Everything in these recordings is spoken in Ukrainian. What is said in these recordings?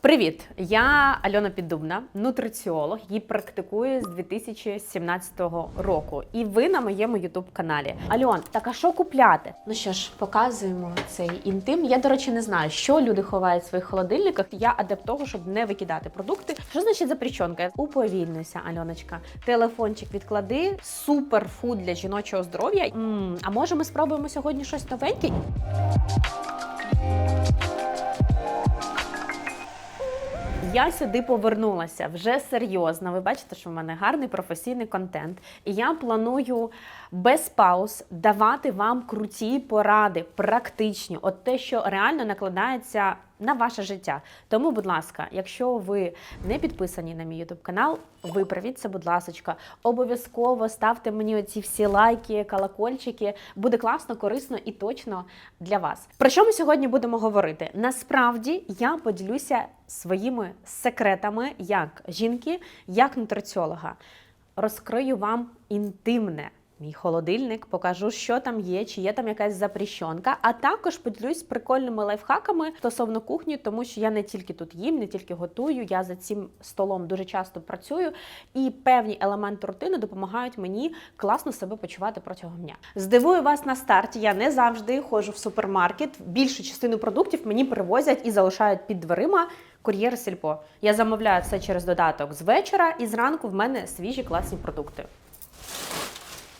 Привіт! Я Альона Піддубна, нутриціолог і практикую з 2017 року. І ви на моєму ютуб каналі. Альон, так а що купляти? Ну що ж, показуємо цей інтим. Я, до речі, не знаю, що люди ховають в своїх холодильниках. Я адепт того, щоб не викидати продукти. Що значить запрещенка? Уповільнися, Альоночка. Телефончик відклади. Суперфуд для жіночого здоров'я. а може ми спробуємо сьогодні щось новеньке? Я сюди повернулася. Вже серйозно. Ви бачите, що в мене гарний професійний контент, і я планую без пауз давати вам круті поради, практичні, от те, що реально накладається на ваше життя. Тому, будь ласка, якщо ви не підписані на мій YouTube канал, виправіть це, будь ласка. Обов'язково ставте мені оці всі лайки, колокольчики. Буде класно, корисно і точно для вас. Про що ми сьогодні будемо говорити? Насправді я поділюся своїми секретами як жінки, як нутриціолога. Розкрию вам інтимне. Мій холодильник, покажу, що там є, чи є там якась запрещенка, а також поділюсь прикольними лайфхаками стосовно кухні, тому що я не тільки тут їм, не тільки готую, я за цим столом дуже часто працюю, і певні елементи рутини допомагають мені класно себе почувати протягом дня. Здивую вас на старті. Я не завжди ходжу в супермаркет. Більшу частину продуктів мені привозять і залишають під дверима. Кур'єр сільпо. Я замовляю все через додаток з вечора, і зранку в мене свіжі класні продукти.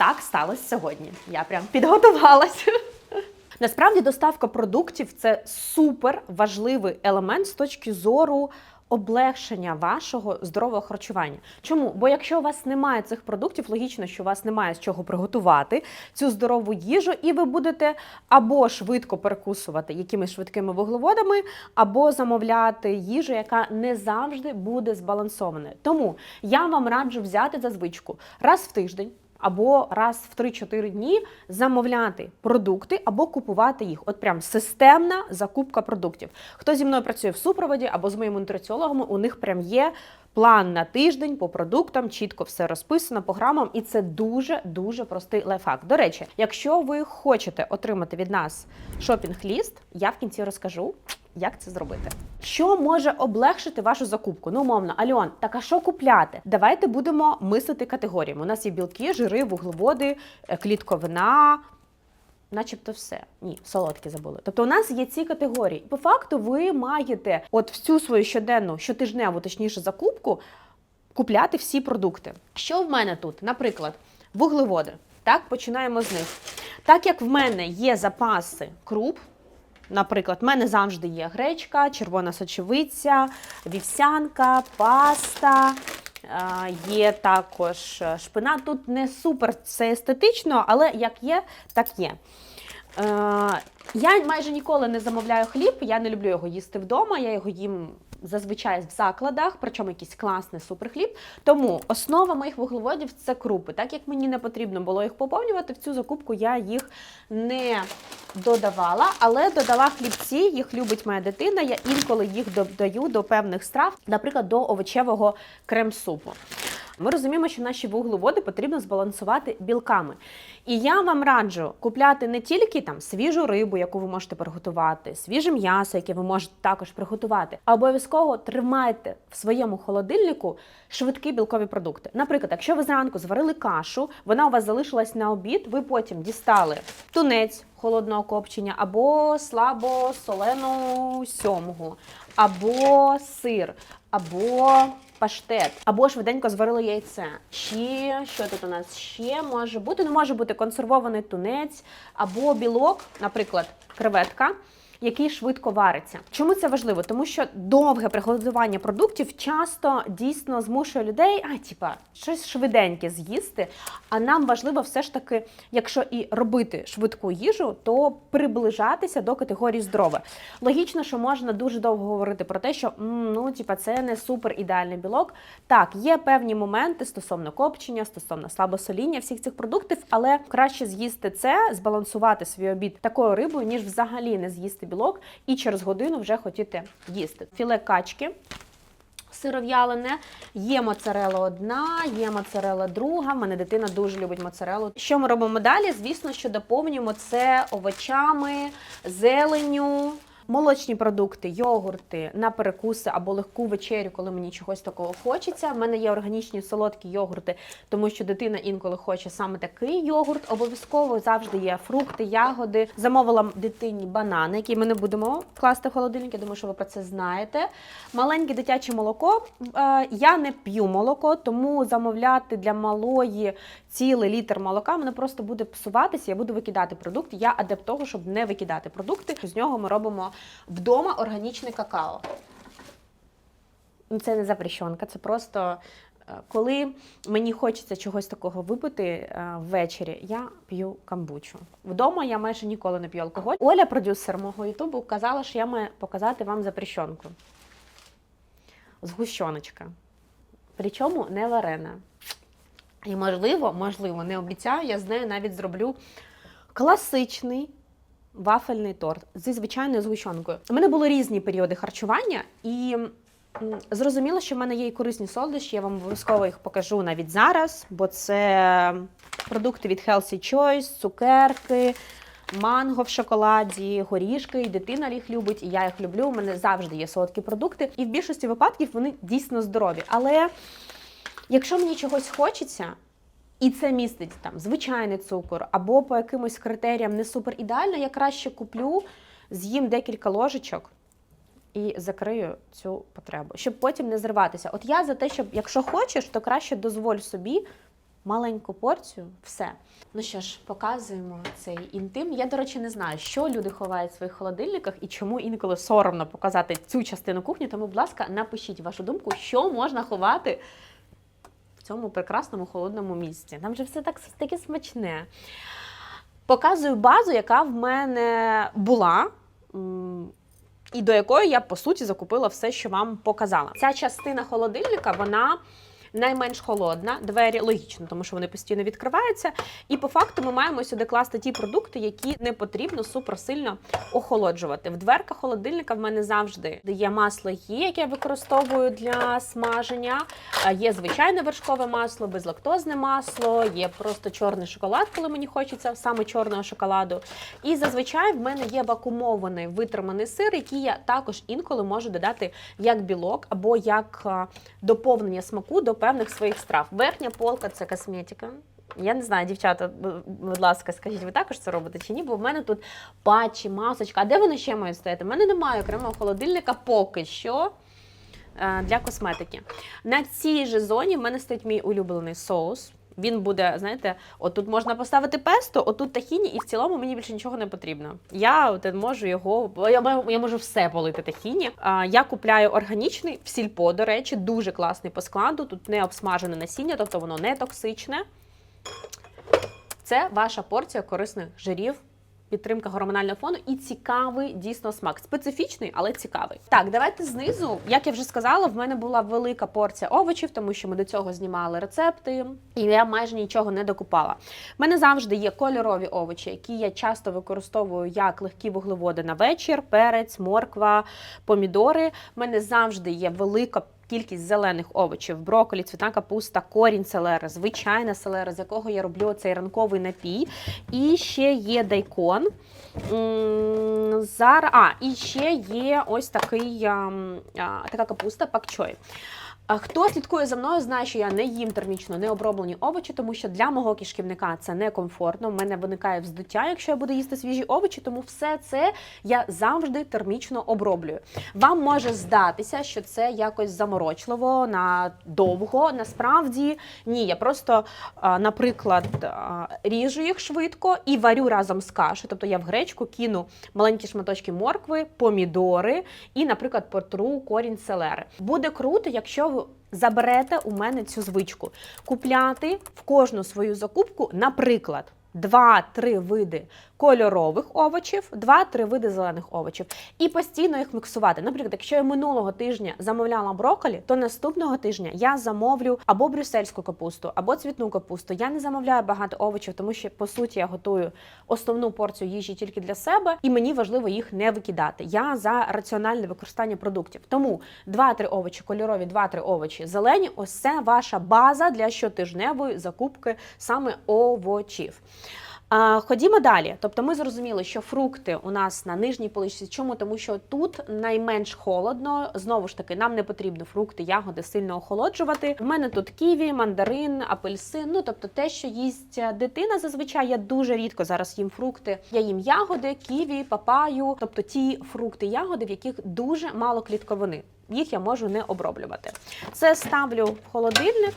Так сталося сьогодні. Я прям підготувалася. Насправді, доставка продуктів це супер важливий елемент з точки зору облегшення вашого здорового харчування. Чому? Бо якщо у вас немає цих продуктів, логічно, що у вас немає з чого приготувати цю здорову їжу, і ви будете або швидко перекусувати якимись швидкими вуглеводами, або замовляти їжу, яка не завжди буде збалансованою. Тому я вам раджу взяти за звичку раз в тиждень або раз в 3-4 дні замовляти продукти або купувати їх. От прям системна закупка продуктів. Хто зі мною працює в супроводі або з моїми нутриціологами, у них прям є. План на тиждень по продуктам, чітко все розписано по грамам, і це дуже дуже простий лайфхак. До речі, якщо ви хочете отримати від нас шопінг-ліст, я в кінці розкажу, як це зробити. Що може облегшити вашу закупку? Ну, умовно, Альон, так а що купляти? Давайте будемо мислити категоріями. У нас є білки, жири, вуглеводи, е, клітковина. Начебто все. Ні, солодкі забули. Тобто у нас є ці категорії. По факту, ви маєте от всю свою щоденну, щотижневу, точніше, закупку купляти всі продукти. Що в мене тут? Наприклад, вуглеводи. Так, починаємо з них. Так як в мене є запаси круп, Наприклад, в мене завжди є гречка, червона сочевиця, вівсянка, паста. Є також шпинат. Тут не супер це естетично, але як є, так є. Я майже ніколи не замовляю хліб, я не люблю його їсти вдома, я його їм зазвичай в закладах, причому якийсь класний суперхліб. Тому основа моїх вуглеводів це крупи. Так як мені не потрібно було їх поповнювати, в цю закупку я їх не додавала, але додала хлібці, їх любить моя дитина. Я інколи їх додаю до певних страв, наприклад, до овочевого крем-супу. Ми розуміємо, що наші вуглеводи потрібно збалансувати білками. І я вам раджу купляти не тільки там свіжу рибу, яку ви можете приготувати, свіже м'ясо, яке ви можете також приготувати, а обов'язково тримайте в своєму холодильнику швидкі білкові продукти. Наприклад, якщо ви зранку зварили кашу, вона у вас залишилась на обід, ви потім дістали тунець холодного копчення, або слабо солену сьомгу, або сир, або паштет, або швиденько зварили яйце. Чи що тут у нас ще може бути? Ну може бути консервований тунець, або білок, наприклад, креветка який швидко вариться. Чому це важливо? Тому що довге приготування продуктів часто дійсно змушує людей, а типа щось швиденьке з'їсти. А нам важливо все ж таки, якщо і робити швидку їжу, то приближатися до категорії здорове. Логічно, що можна дуже довго говорити про те, що ну, типа, це не супер ідеальний білок. Так, є певні моменти стосовно копчення, стосовно слабосоління всіх цих продуктів, але краще з'їсти це, збалансувати свій обід такою рибою, ніж взагалі не з'їсти білок і через годину вже хотіти їсти. Філе качки. Сиров'ялене, є моцарела одна, є моцарела друга. В мене дитина дуже любить моцарелу. Що ми робимо далі? Звісно, що доповнюємо це овочами, зеленню, молочні продукти, йогурти на перекуси або легку вечерю, коли мені чогось такого хочеться. В мене є органічні солодкі йогурти, тому що дитина інколи хоче саме такий йогурт. Обов'язково завжди є фрукти, ягоди. Замовила дитині банани, які ми не будемо класти в холодильник. Я думаю, що ви про це знаєте. Маленьке дитяче молоко. Е, Я не п'ю молоко, тому замовляти для малої цілий літр молока мене просто буде псуватися. Я буду викидати продукт. Я адепт того, щоб не викидати продукти. З нього ми робимо вдома органічне какао. Ну, Це не запрещенка, це просто. е, Коли мені хочеться чогось такого випити е, ввечері, я п'ю камбучу. Вдома я майже ніколи не п'ю алкоголь. Оля, продюсер мого Ютубу, казала, що я маю показати вам запрещенку. Згущеночка. Причому не варена. І можливо, можливо, не обіцяю, я з нею навіть зроблю класичний вафельний торт зі звичайною згущенкою. У мене були різні періоди харчування, і зрозуміло, що в мене є і корисні солодощі. Я вам обов'язково їх покажу навіть зараз, бо це продукти від Healthy Choice, цукерки. Манго в шоколаді, горішки, і дитина їх любить, і я їх люблю. У мене завжди є солодкі продукти, і в більшості випадків вони дійсно здорові. Але якщо мені чогось хочеться, і це містить там звичайний цукор, або по якимось критеріям не супер ідеально, я краще куплю, з'їм декілька ложечок і закрию цю потребу, щоб потім не зриватися. От я за те, щоб якщо хочеш, то краще дозволь собі маленьку порцію, все. Ну що ж, показуємо цей інтим. Я, до речі, не знаю, що люди ховають в своїх холодильниках і чому інколи соромно показати цю частину кухні. Тому, будь ласка, напишіть вашу думку, що можна ховати цьому прекрасному холодному місці. Там же все так таке смачне. Показую базу, яка в мене була. І до якої я по суті закупила все, що вам показала. Ця частина холодильника, вона найменш холодна. Двері логічно, тому що вони постійно відкриваються. І по факту ми маємо сюди класти ті продукти, які не потрібно суперсильно охолоджувати. В дверках холодильника в мене завжди є масло є, яке я використовую для смаження. Є звичайне вершкове масло, безлактозне масло, є просто чорний шоколад, коли мені хочеться саме чорного шоколаду. І зазвичай в мене є вакуумований витриманий сир, який я також інколи можу додати як білок або як доповнення смаку до певних своїх страв. Верхня полка це косметика. Я не знаю, дівчата, будь ласка, скажіть, ви також це робите чи ні? Бо в мене тут патчі, масочка. А де вони ще мають стояти? У мене немає окремого холодильника поки що е, для косметики. На цій же зоні в мене стоїть мій улюблений соус. Він буде, знаєте, отут можна поставити песто, отут тахіні, і в цілому мені більше нічого не потрібно. Я от можу його, я, я можу все полити тахіні. А, я купляю органічний в сільпо, до речі, дуже класний по складу. Тут не обсмажене насіння, тобто воно не токсичне. Це ваша порція корисних жирів. Підтримка гормонального фону і цікавий дійсно смак. Специфічний, але цікавий. Так, давайте знизу. Як я вже сказала, в мене була велика порція овочів, тому що ми до цього знімали рецепти, і я майже нічого не докупала. У мене завжди є кольорові овочі, які я часто використовую як легкі вуглеводи на вечір, перець, морква, помідори. У мене завжди є велика кількість зелених овочів: броколі, цвітна капуста, корінь селера, звичайна селера, з якого я роблю цей ранковий напій. І ще є дайкон. М, Зараз, а, і ще є ось такий, така капуста пакчой. Хто слідкує за мною, знає, що я не їм термічно не оброблені овочі, тому що для мого кишківника це некомфортно. У мене виникає вздуття, якщо я буду їсти свіжі овочі, тому все це я завжди термічно оброблюю. Вам може здатися, що це якось заморочливо, надовго. Насправді ні. Я просто, наприклад, ріжу їх швидко і варю разом з кашею. Тобто я в гречку кину маленькі шматочки моркви, помідори і, наприклад, потру корінь селери. Буде круто, якщо ви заберете у мене цю звичку купляти в кожну свою закупку, наприклад. Два-три види кольорових овочів, два-три види зелених овочів, і постійно їх міксувати. Наприклад, якщо я минулого тижня замовляла брокколі, то наступного тижня я замовлю або брюссельську капусту, або цвітну капусту. Я не замовляю багато овочів, тому що по суті я готую основну порцію їжі тільки для себе, і мені важливо їх не викидати. Я за раціональне використання продуктів. Тому 2-3 овочі кольорові, 2-3 овочі зелені. Ось це ваша база для щотижневої закупки саме овочів. Ходімо далі. Тобто ми зрозуміли, що фрукти у нас на нижній поличці. Чому? Тому що тут найменш холодно. Знову ж таки, нам не потрібно фрукти, ягоди сильно охолоджувати. У мене тут ківі, мандарин, апельсин. Ну тобто те, що їсть е, дитина, зазвичай я дуже рідко зараз їм фрукти. Я їм ягоди, ківі, папаю, тобто ті фрукти, ягоди, в яких дуже мало клітковини. Їх я можу не оброблювати. Це ставлю в холодильник.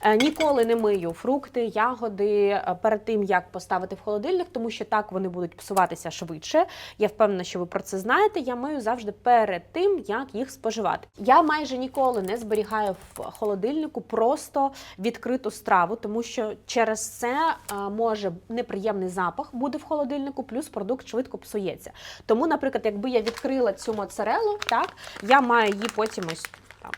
Е, Ніколи не мию фрукти, ягоди е, перед тим, як поставити в холодильник, тому що так вони будуть псуватися швидше. Я впевнена, що ви про це знаєте. Я мию завжди перед тим, як їх споживати. Я майже ніколи не зберігаю в холодильнику просто відкриту страву, тому що через це е, може неприємний запах буде в холодильнику, плюс продукт швидко псується. Тому, наприклад, якби я відкрила цю моцарелу, так я маю її потім ось там.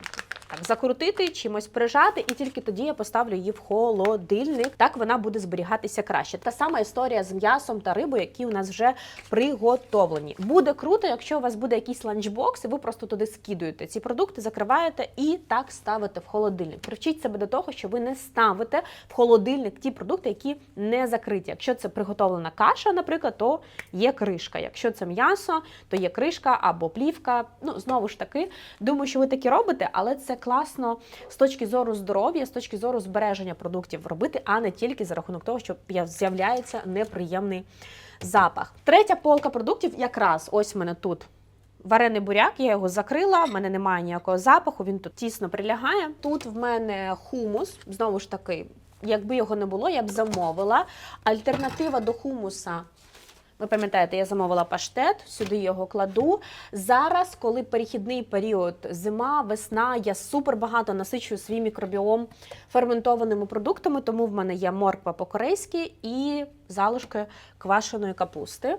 Так, закрутити, чимось прижати, і тільки тоді я поставлю її в холодильник. Так вона буде зберігатися краще. Та сама історія з м'ясом та рибою, які у нас вже приготовлені. Буде круто, якщо у вас буде якийсь ланчбокс, і ви просто туди скидуєте ці продукти, закриваєте і так ставите в холодильник. Привчіть себе до того, що ви не ставите в холодильник ті продукти, які не закриті. Якщо це приготовлена каша, наприклад, то є кришка. Якщо це м'ясо, то є кришка або плівка. Ну знову ж таки, думаю, що ви такі робите, але це класно з точки зору здоров'я, з точки зору збереження продуктів робити, а не тільки за рахунок того, що з'являється неприємний запах. Третя полка продуктів, якраз ось в мене тут. Варений буряк, я його закрила, в мене немає ніякого запаху, він тут тісно прилягає. Тут в мене хумус, знову ж таки, якби його не було, я б замовила. Альтернатива до хумуса. Ви пам'ятаєте, я замовила паштет, сюди його кладу. Зараз, коли перехідний період, зима, весна, я супер багато насичую свій мікробіом ферментованими продуктами, тому в мене є морква по-корейськи і залишки квашеної капусти.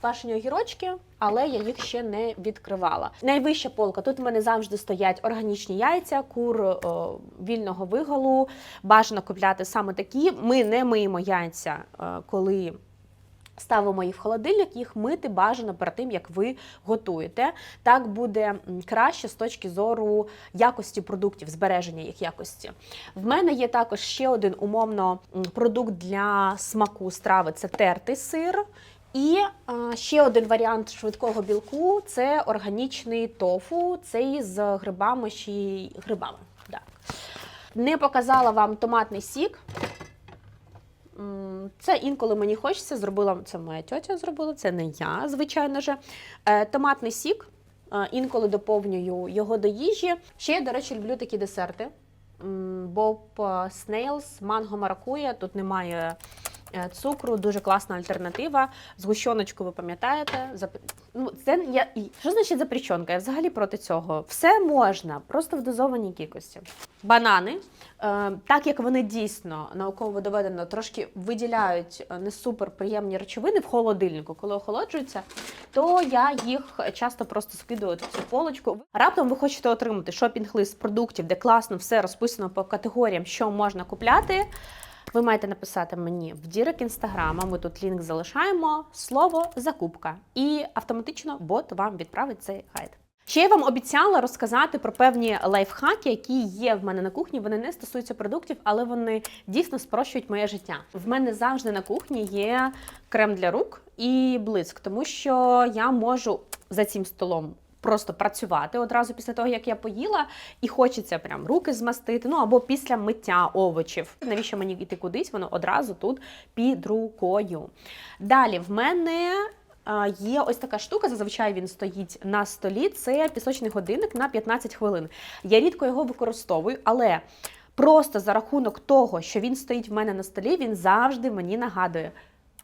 Квашені огірочки, але я їх ще не відкривала. Найвища полка. Тут в мене завжди стоять органічні яйця, кур о, вільного виголу. Бажано купляти саме такі. Ми не миємо яйця, е, коли ставимо їх в холодильник, їх мити бажано перед тим, як ви готуєте. Так буде краще з точки зору якості продуктів, збереження їх якості. В мене є також ще один умовно продукт для смаку страви це тертий сир. І ще один варіант швидкого білку це органічний тофу, цей з грибами й грибами. Так. Не показала вам томатний сік. Це інколи мені хочеться, зробила це моя тьотя зробила, це не я, звичайно ж. Е, Томатний сік. е, Інколи доповнюю його до їжі. Ще я, до речі, люблю такі десерти. Боб Снейлс, манго маракуя. Тут немає е, цукру, дуже класна альтернатива. Згущоночку, ви пам'ятаєте? Ну, це я... Що значить запрещенка? Я взагалі проти цього. Все можна, просто в дозованій кількості. Банани, е, так як вони дійсно науково доведено трошки виділяють е, не супер приємні речовини в холодильнику, коли охолоджуються, то я їх часто просто скидую в цю полочку. Раптом ви хочете отримати шопінг-лист продуктів, де класно все розписано по категоріям, що можна купляти. Ви маєте написати мені в Дірек інстаграма. Ми тут лінк залишаємо слово закупка, і автоматично бот вам відправить цей гайд. Ще я вам обіцяла розказати про певні лайфхаки, які є в мене на кухні. Вони не стосуються продуктів, але вони дійсно спрощують моє життя. В мене завжди на кухні є крем для рук і блиск, тому що я можу за цим столом. Просто працювати одразу після того, як я поїла, і хочеться прям руки змастити, ну або після миття овочів. Навіщо мені йти кудись? Воно одразу тут під рукою. Далі в мене Є ось така штука, зазвичай він стоїть на столі. Це пісочний годинник на 15 хвилин. Я рідко його використовую, але просто за рахунок того, що він стоїть в мене на столі, він завжди мені нагадує.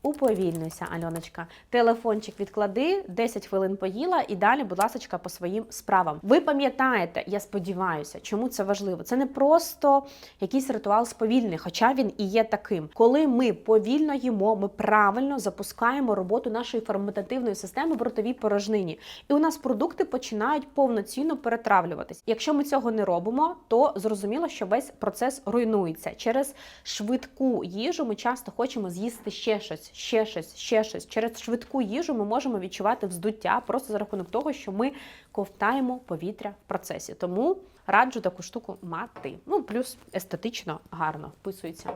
Уповільнуйся, Альоночка. Телефончик відклади, 10 хвилин поїла і далі, будь ласка, по своїм справам. Ви пам'ятаєте, я сподіваюся, чому це важливо. Це не просто якийсь ритуал сповільний, хоча він і є таким. Коли ми повільно їмо, ми правильно запускаємо роботу нашої ферментативної системи в ротовій порожнині. І у нас продукти починають повноцінно перетравлюватись. Якщо ми цього не робимо, то зрозуміло, що весь процес руйнується. Через швидку їжу ми часто хочемо з'їсти ще щось, ще щось, ще щось. Через швидку їжу ми можемо відчувати вздуття просто за рахунок того, що ми ковтаємо повітря в процесі. Тому раджу таку штуку мати. Ну плюс естетично гарно вписується.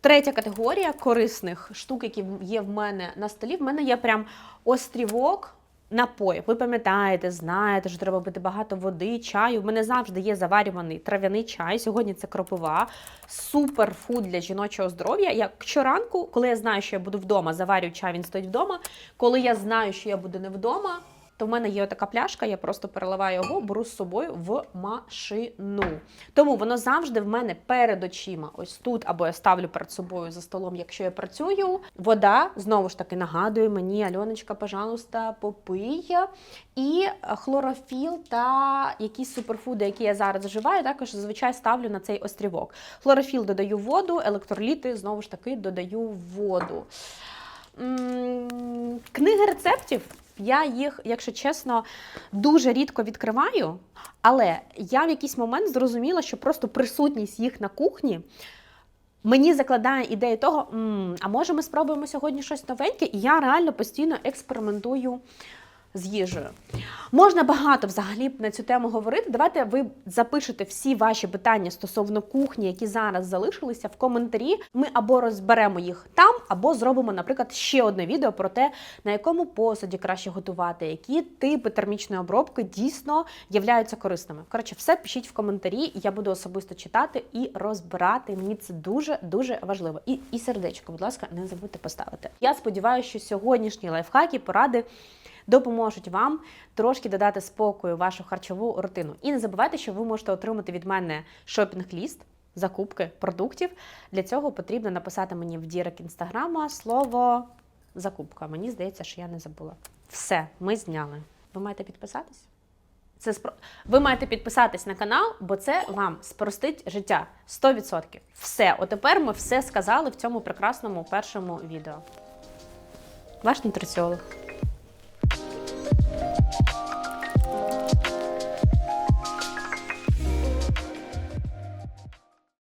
Третя категорія корисних штук, які є в мене на столі. В мене є прям острівок напоїв. Ви пам'ятаєте, знаєте, що треба пити багато води, чаю. У мене завжди є заварюваний трав'яний чай. Сьогодні це кропива. Суперфуд для жіночого здоров'я. Я щоранку, коли я знаю, що я буду вдома, заварюю чай, він стоїть вдома. Коли я знаю, що я буду не вдома, то в мене є така пляшка, я просто переливаю його, беру з собою в машину. Тому воно завжди в мене перед очима, ось тут, або я ставлю перед собою за столом, якщо я працюю. Вода знову ж таки нагадує мені, Альоночка, пожалуйста, попий. І хлорофіл та якісь суперфуди, які я зараз вживаю, також зазвичай ставлю на цей острівок. Хлорофіл додаю воду, електроліти знову ж таки додаю воду. Книги рецептів. Я їх, якщо чесно, дуже рідко відкриваю, але я в якийсь момент зрозуміла, що просто присутність їх на кухні мені закладає ідею того, «М, а може ми спробуємо сьогодні щось новеньке, і я реально постійно експериментую з їжею. Можна багато взагалі на цю тему говорити. Давайте ви запишете всі ваші питання стосовно кухні, які зараз залишилися в коментарі. Ми або розберемо їх там, або зробимо, наприклад, ще одне відео про те, на якому посуді краще готувати, які типи термічної обробки дійсно являються корисними. Коротше, все пишіть в коментарі, я буду особисто читати і розбирати. Мені це дуже дуже важливо. І, і сердечко, будь ласка, не забудьте поставити. Я сподіваюся, що сьогоднішні лайфхаки, поради допоможуть вам трошки додати спокою вашу харчову рутину. І не забувайте, що ви можете отримати від мене шопінг-ліст. Закупки продуктів. Для цього потрібно написати мені в дірек інстаграма слово закупка. Мені здається, що я не забула. Все, ми зняли. Ви маєте підписатись? Це спро... Ви маєте підписатись на канал, бо це вам спростить життя 100%. Все, отепер ми все сказали в цьому прекрасному першому відео. Ваш нутриціолог. Thank you.